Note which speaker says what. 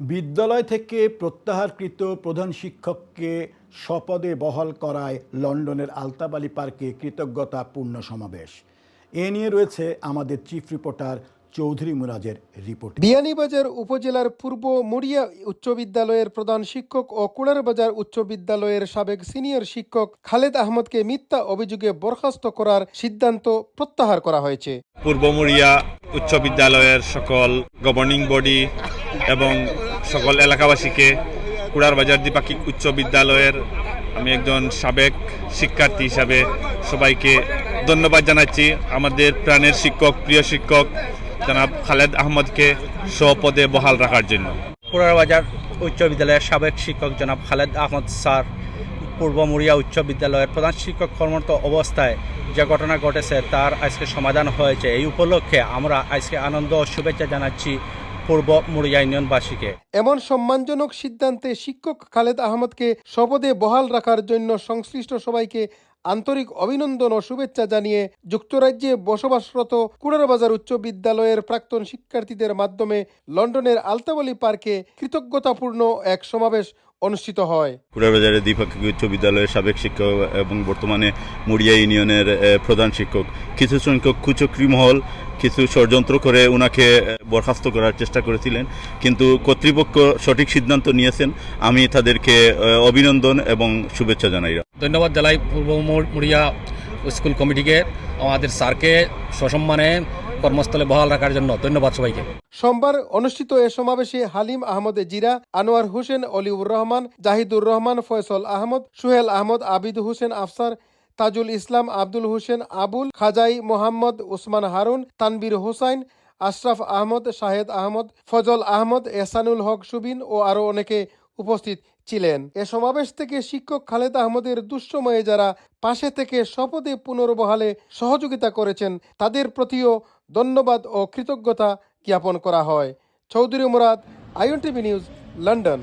Speaker 1: বিদ্যালয় থেকে প্রত্যাহারকৃত প্রধান শিক্ষককে স্বপদে বহাল করায় লন্ডনের আলতাবালি পার্কে কৃতজ্ঞতা পূর্ণ সমাবেশ। এ নিয়ে রয়েছে আমাদের চিফ রিপোর্টার চৌধুরী মুরাজের রিপোর্ট।
Speaker 2: বিয়ানীবাজার উপজেলার পূর্ব মুড়িয়া উচ্চ বিদ্যালয়ের প্রধান শিক্ষক ও কুড়ারবাজার উচ্চ বিদ্যালয়ের সাবেক সিনিয়র শিক্ষক খালেদ আহমদকে মিথ্যা অভিযোগে বরখাস্ত করার সিদ্ধান্ত প্রত্যাহার করা হয়েছে।
Speaker 3: পূর্ব মুড়িয়া উচ্চ বিদ্যালয়ের সকল গভর্নিং বডি এবং সকল এলাকাবাসীকে কুড়ারবাজার দ্বিপাক্ষিক উচ্চ বিদ্যালয়ের আমি একজন সাবেক শিক্ষার্থী হিসাবে সবাইকে ধন্যবাদ জানাচ্ছি। আমাদের প্রাণের শিক্ষক, প্রিয় শিক্ষক, জনাব খালেদ আহমদকে স্বপদে বহাল রাখার জন্য।
Speaker 4: পুরারবাজার উচ্চ বিদ্যালয়ের সাবেক শিক্ষক জনাব খালেদ আহমদ স্যার, পূর্ব মুড়িয়া উচ্চ বিদ্যালয়ের প্রধান শিক্ষক কর্মরত অবস্থায় যে ঘটনা ঘটেছে তার আজকে সমাধান হয়েছে। এই উপলক্ষে আমরা আজকে আনন্দ ও শুভেচ্ছা জানাচ্ছি পূর্ব মুড়িয়া ইউনিয়নবাসীকে।
Speaker 2: এমন সম্মানজনক সিদ্ধান্তে শিক্ষক খালেদ আহমদকে শপথে বহাল রাখার জন্য সংশ্লিষ্ট সবাইকে আন্তরিক অভিনন্দন ও শুভেচ্ছা জানিয়ে যুক্তরাজ্যে বসবাসরত কুড়ারবাজার উচ্চ বিদ্যালয়ের প্রাক্তন শিক্ষার্থীদের মাধ্যমে লন্ডনের আলতাবলি পার্কে কৃতজ্ঞতাপূর্ণ এক সমাবেশ অনুষ্ঠিত হয়।
Speaker 5: কুড়াবাজারের দ্বিপাক্ষিক উচ্চ বিদ্যালয়ের সাবেক শিক্ষক এবং বর্তমানে মুড়িয়া ইউনিয়নের প্রধান শিক্ষক। কিছু সংখ্যক কুচক্রি মহল কিছু ষড়যন্ত্র করে ওনাকে বরখাস্ত করার চেষ্টা করেছিলেন। কিন্তু কর্তৃপক্ষ সঠিক সিদ্ধান্ত নিয়েছেন। আমি তাদেরকে অভিনন্দন এবং শুভেচ্ছা জানাই।
Speaker 6: ধন্যবাদ জানাই পূর্ব মুড়িয়া স্কুল কমিটিকে আমাদের স্যারকে সসম্মানে কর্মস্থলে বহাল রাখার জন্য ধন্যবাদ সবাইকে।
Speaker 2: সোমবার অনুষ্ঠিত এ সমাবেশে হালিম আহমদ জিরা, আনোয়ার হোসেন অলিউর রহমান, জাহিদুর রহমান, ফয়সল আহমদ, সুহেল আহমদ, আবিদ হোসেন আফসার, তাজুল ইসলাম, আব্দুল হোসেন, আবুল, খাজাই মোহাম্মদ উসমান হারুন, তানবীর হোসাইন, আশরাফ আহমদ, শাহেদ আহমদ, ফজল আহমদ, এহসানুল হক সুবিন ও আরও অনেকে উপস্থিত ছিলেন। এ সমাবেশ থেকে শিক্ষক খালেদ আহমদের দুঃসময়ে যারা পাশে থেকে শপথে পুনর্বহালে সহযোগিতা করেছেন, তাদের প্রতিও ধন্যবাদ ও কৃতজ্ঞতা জ্ঞাপন করা হয়। Chowdhury Murad I N TV news London.